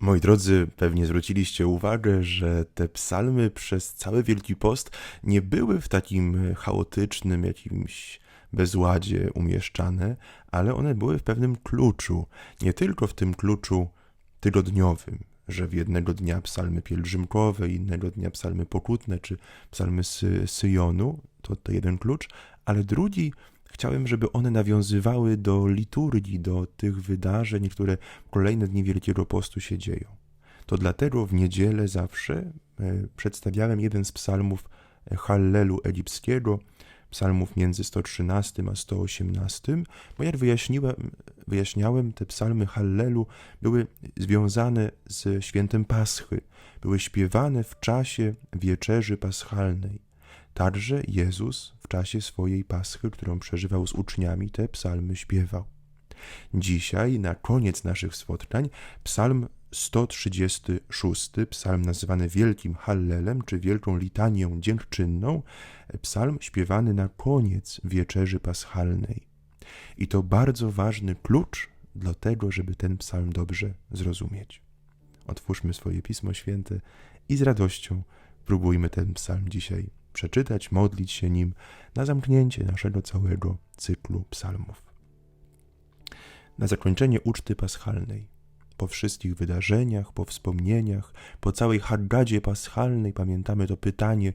Moi drodzy, pewnie zwróciliście uwagę, że te psalmy przez cały Wielki Post nie były w takim chaotycznym jakimś bezładzie umieszczane, ale one były w pewnym kluczu. Nie tylko w tym kluczu tygodniowym, że w jednego dnia psalmy pielgrzymkowe, innego dnia psalmy pokutne, czy psalmy sy Syjonu, to, to jeden klucz, ale drugi Chciałem, żeby one nawiązywały do liturgii, do tych wydarzeń, które kolejne dni Wielkiego Postu się dzieją. To dlatego w niedzielę zawsze e, przedstawiałem jeden z psalmów e, Hallelu egipskiego, psalmów między 113 a 118, bo jak wyjaśniłem, wyjaśniałem, te psalmy Hallelu były związane z świętem Paschy, były śpiewane w czasie wieczerzy paschalnej. Także Jezus w czasie swojej paschy, którą przeżywał z uczniami, te psalmy śpiewał. Dzisiaj, na koniec naszych spotkań, psalm 136, psalm nazywany Wielkim Hallelem, czy Wielką Litanią Dziękczynną, psalm śpiewany na koniec wieczerzy paschalnej. I to bardzo ważny klucz do tego, żeby ten psalm dobrze zrozumieć. Otwórzmy swoje Pismo Święte i z radością próbujmy ten psalm dzisiaj przeczytać, modlić się nim na zamknięcie naszego całego cyklu psalmów. Na zakończenie uczty paschalnej, po wszystkich wydarzeniach, po wspomnieniach, po całej Haggadzie paschalnej. Pamiętamy to pytanie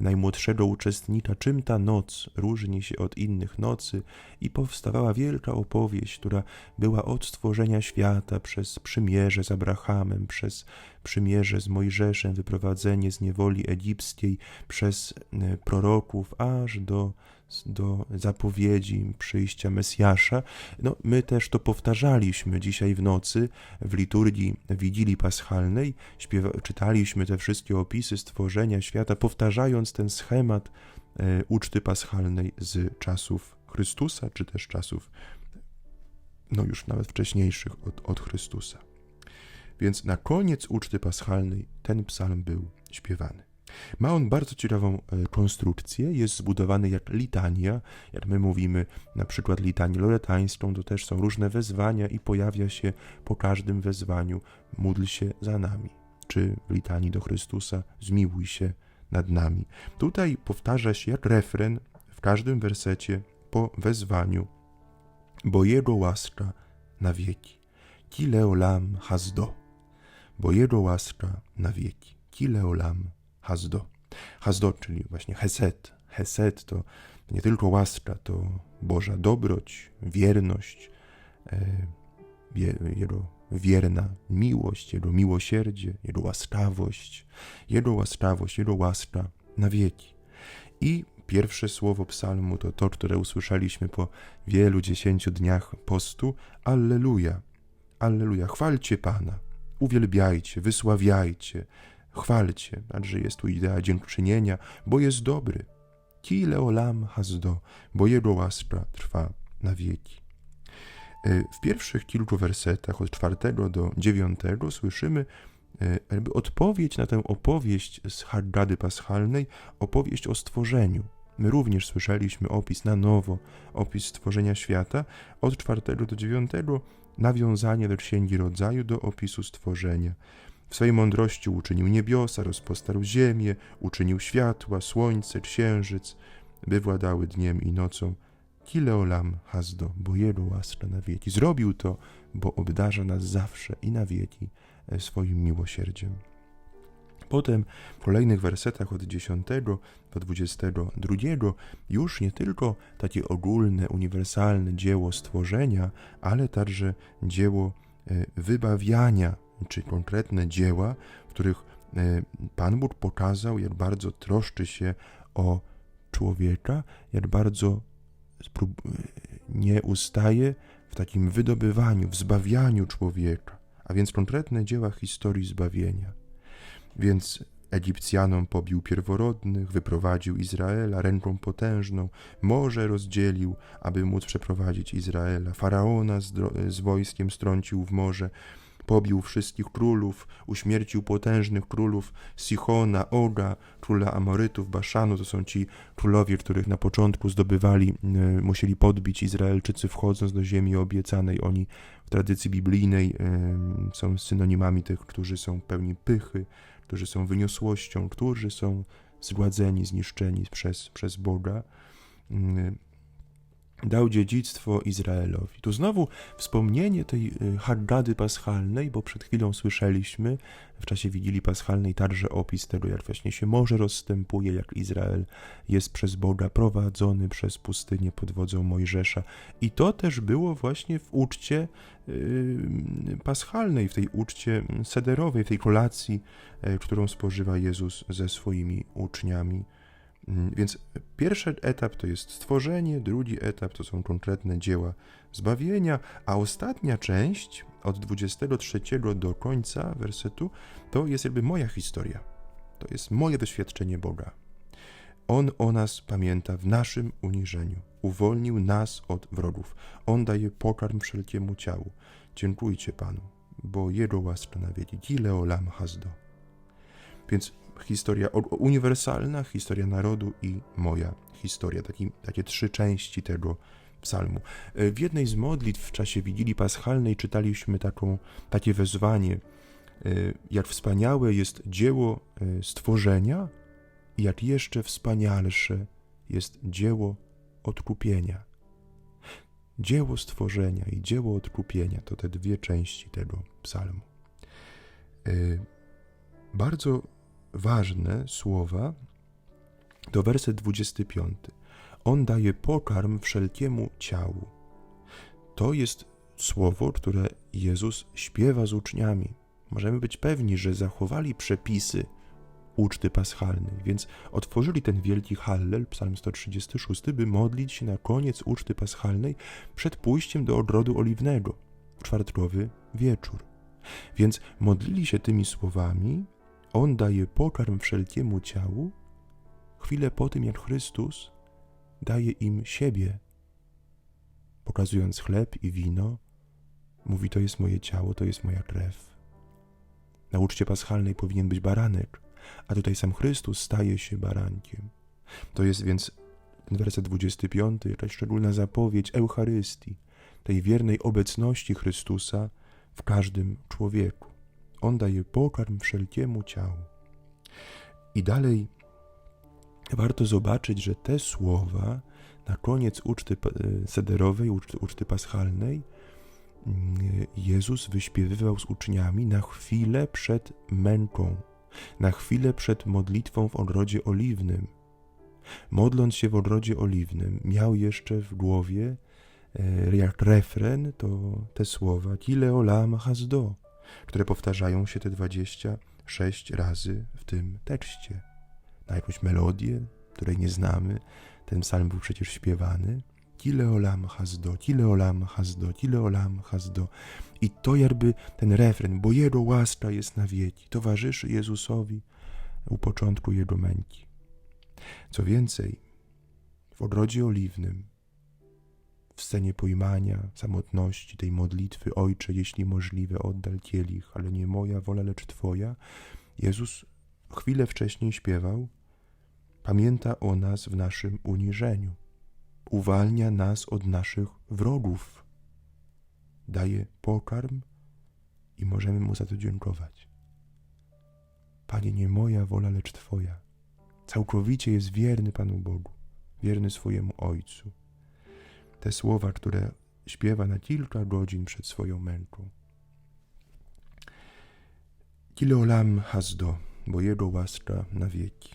najmłodszego uczestnika, czym ta noc różni się od innych nocy? I powstawała wielka opowieść, która była od stworzenia świata przez przymierze z Abrahamem, przez przymierze z Mojżeszem, wyprowadzenie z niewoli egipskiej, przez e, proroków, aż do do zapowiedzi przyjścia Mesjasza. No, my też to powtarzaliśmy dzisiaj w nocy w liturgii Wigilii Paschalnej. Śpiewa, czytaliśmy te wszystkie opisy stworzenia świata, powtarzając ten schemat e, uczty paschalnej z czasów Chrystusa, czy też czasów no już nawet wcześniejszych od, od Chrystusa. Więc na koniec uczty paschalnej ten psalm był śpiewany. Ma on bardzo ciekawą e, konstrukcję, jest zbudowany jak litania, jak my mówimy na przykład litanię loretańską, to też są różne wezwania i pojawia się po każdym wezwaniu módl się za nami, czy litanii do Chrystusa zmiłuj się nad nami. Tutaj powtarza się jak refren w każdym wersecie po wezwaniu, bo Jego łaska na wieki. Kileolam hasdo, bo Jego łaska na wieki. Kileolam Hasdo. Hasdo, czyli właśnie Hesed. Hesed to nie tylko łaska, to Boża dobroć, wierność, e, Jego wierna miłość, Jego miłosierdzie, Jego łaskawość, Jego łaskawość, Jego łaska na wieki. I pierwsze słowo psalmu to to, które usłyszeliśmy po wielu dziesięciu dniach postu. Alleluja, Alleluja, chwalcie Pana, uwielbiajcie, wysławiajcie, Chwalcie, także jest tu idea dziękczynienia, bo jest dobry. Kile olam hasdo, bo jego łaska trwa na wieki. E, w pierwszych kilku wersetach, od czwartego do dziewiątego, słyszymy e, jakby odpowiedź na tę opowieść z Haggady Paschalnej, opowieść o stworzeniu. My również słyszeliśmy opis na nowo, opis stworzenia świata, od czwartego do dziewiątego nawiązanie do Księgi Rodzaju, do opisu stworzenia. W swej mądrości uczynił niebiosa, rozpostarł ziemię, uczynił światła, słońce, księżyc, by władały dniem i nocą. Kileolam hasdo, bo jego łaska na wieki. Zrobił to, bo obdarza nas zawsze i na wieki e, swoim miłosierdziem. Potem w kolejnych wersetach od 10 do 22 już nie tylko takie ogólne, uniwersalne dzieło stworzenia, ale także dzieło e, wybawiania czy konkretne dzieła, w których e, Pan Bóg pokazał, jak bardzo troszczy się o człowieka, jak bardzo nie ustaje w takim wydobywaniu, w zbawianiu człowieka, a więc konkretne dzieła historii zbawienia. Więc Egipcjanom pobił pierworodnych, wyprowadził Izraela ręką potężną, morze rozdzielił, aby móc przeprowadzić Izraela, faraona z, z wojskiem strącił w morze, pobił wszystkich królów, uśmiercił potężnych królów Sichona, Oga, króla Amorytów, Baszanu. To są ci królowie, których na początku zdobywali, e, musieli podbić Izraelczycy wchodząc do ziemi obiecanej. Oni w tradycji biblijnej e, są synonimami tych, którzy są pełni pychy, którzy są wyniosłością, którzy są zgładzeni, zniszczeni przez, przez Boga. Dał dziedzictwo Izraelowi. Tu znowu wspomnienie tej y, Haggady paschalnej, bo przed chwilą słyszeliśmy w czasie Wigilii Paschalnej także opis tego, jak właśnie się morze rozstępuje, jak Izrael jest przez Boga prowadzony przez pustynię pod wodzą Mojżesza. I to też było właśnie w uczcie yy, paschalnej, w tej uczcie sederowej, w tej kolacji, yy, którą spożywa Jezus ze swoimi uczniami. Mm, Więc pierwszy etap to jest stworzenie, drugi etap to są konkretne dzieła zbawienia, a ostatnia część od 23 do końca wersetu to jest jakby moja historia. To jest moje doświadczenie Boga. On o nas pamięta w naszym uniżeniu. Uwolnił nas od wrogów. On daje pokarm wszelkiemu ciału. Dziękujcie Panu, bo Jego łaska na wieki. Kile olam hasdo. Więc historia uniwersalna, historia narodu i moja historia. Taki, takie trzy części tego psalmu. E, W jednej z modlitw w czasie Wigilii Paschalnej czytaliśmy taką, takie wezwanie, e, jak wspaniałe jest dzieło e, stworzenia jak jeszcze wspanialsze jest dzieło odkupienia. Dzieło stworzenia i dzieło odkupienia to te dwie części tego psalmu. Bardzo ważne słowa to werset 25. On daje pokarm wszelkiemu ciału. To jest słowo, które Jezus śpiewa z uczniami. Możemy być pewni, że zachowali przepisy uczty paschalnej, więc otworzyli ten wielki hallel, psalm 136, by modlić się na koniec uczty paschalnej przed pójściem do ogrodu oliwnego, w czwartkowy wieczór. Więc modlili się tymi słowami, on daje pokarm wszelkiemu ciału, chwilę po tym, jak Chrystus daje im siebie, pokazując chleb i wino, mówi: To jest moje ciało, to jest moja krew. Na uczcie paschalnej powinien być baranek, a tutaj sam Chrystus staje się barankiem. To jest więc ten werset 25, jakaś szczególna zapowiedź Eucharystii, tej wiernej obecności Chrystusa w każdym człowieku. On daje pokarm wszelkiemu ciału. I dalej warto zobaczyć, że te słowa na koniec uczty sederowej, uczty, paschalnej, Jezus wyśpiewywał z uczniami na chwilę przed męką, na chwilę przed modlitwą w ogrodzie oliwnym. Modląc się w ogrodzie oliwnym, miał jeszcze w głowie jak refren to te słowa Kile olam hasdo które powtarzają się te 26 razy w tym tekście. Na jakąś melodię, której nie znamy, ten psalm był przecież śpiewany. Kile olam hasdo, kile olam hasdo, kile olam hasdo. I to jakby ten refren, bo Jego łaska jest na wieki, towarzyszy Jezusowi u początku Jego męki. Co więcej, w ogrodzie oliwnym w scenie pojmania, samotności, tej modlitwy, Ojcze, jeśli możliwe, oddal kielich, ale nie moja wola, lecz Twoja, Jezus chwilę wcześniej śpiewał, pamięta o nas w naszym uniżeniu, uwalnia nas od naszych wrogów, daje pokarm i możemy Mu za to dziękować. Panie, nie moja wola, lecz Twoja. Całkowicie jest wierny Panu Bogu, wierny swojemu Ojcu te słowa, które śpiewa na kilka godzin przed swoją męką. Kile olam hasdo, bo Jego łaska na wieki.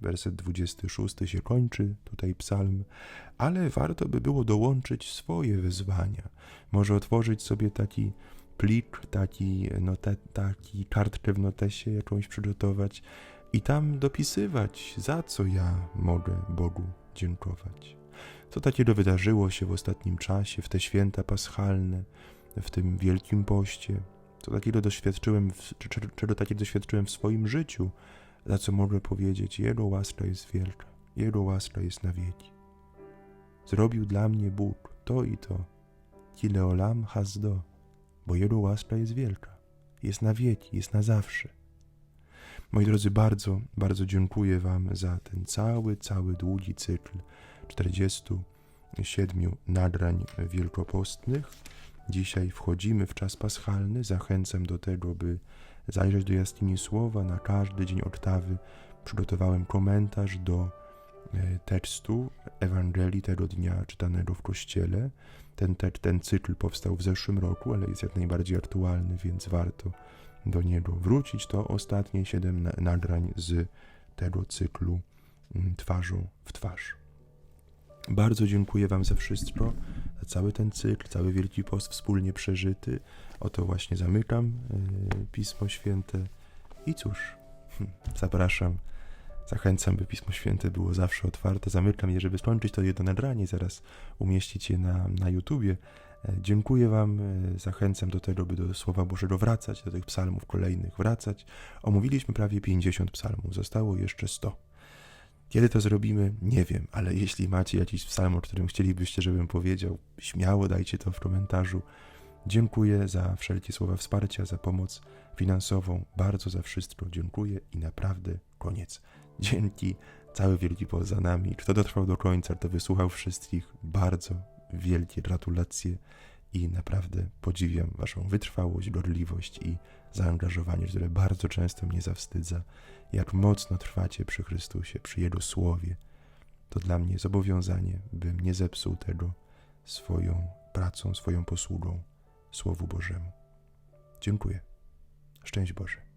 Werset 26 się kończy, tutaj psalm, ale warto by było dołączyć swoje wyzwania. Może otworzyć sobie taki plik, taki, note, taki kartkę w notesie jakąś przygotować i tam dopisywać, za co ja mogę Bogu dziękować. Co takiego wydarzyło się w ostatnim czasie, w te święta paschalne, w tym Wielkim Poście? Co takiego doświadczyłem, czego takiego doświadczyłem w swoim życiu, za co mogę powiedzieć, Jego łaska jest wielka, Jego łaska jest na wieki. Zrobił dla mnie Bóg to i to, kile olam hasdo, bo Jego łaska jest wielka. jest na wieki, jest na zawsze. Moi drodzy, bardzo, bardzo dziękuję Wam za ten cały, cały długi cykl 47 nadrań wielkopostnych. Dzisiaj wchodzimy w czas paschalny. Zachęcam do tego, by zajrzeć do jaskini słowa. Na każdy dzień oktawy przygotowałem komentarz do e, tekstu Ewangelii tego dnia czytanego w kościele. Ten, te, ten cykl powstał w zeszłym roku, ale jest jak najbardziej aktualny, więc warto do niego wrócić. To ostatnie siedem na- nagrań z tego cyklu mm, Twarzą w twarz. Bardzo dziękuję Wam za wszystko, za cały ten cykl, cały Wielki Post wspólnie przeżyty. Oto właśnie zamykam y, Pismo Święte i cóż, hm, zapraszam, zachęcam, by Pismo Święte było zawsze otwarte. Zamykam je, żeby skończyć to jedno nagranie, zaraz umieścić je na, na YouTubie. E, Dziękuję Wam, e, zachęcam do tego, by do Słowa Bożego wracać, do tych psalmów kolejnych wracać. Omówiliśmy prawie 50 psalmów, zostało jeszcze 100. Kiedy to zrobimy, nie wiem, ale jeśli macie jakiś psalm, o którym chcielibyście, żebym powiedział, śmiało dajcie to w komentarzu. Dziękuję za wszelkie słowa wsparcia, za pomoc finansową, bardzo za wszystko dziękuję i naprawdę koniec. Dzięki, cały Wielki Post za nami. Kto dotrwał do końca, to wysłuchał wszystkich. Bardzo wielkie gratulacje i naprawdę podziwiam Waszą wytrwałość, gorliwość i zaangażowanie, które bardzo często mnie zawstydza. Jak mocno trwacie przy Chrystusie, przy Jego Słowie. To dla mnie zobowiązanie, bym nie zepsuł tego swoją pracą, swoją posługą Słowu Bożemu. Dziękuję. Szczęść Boże.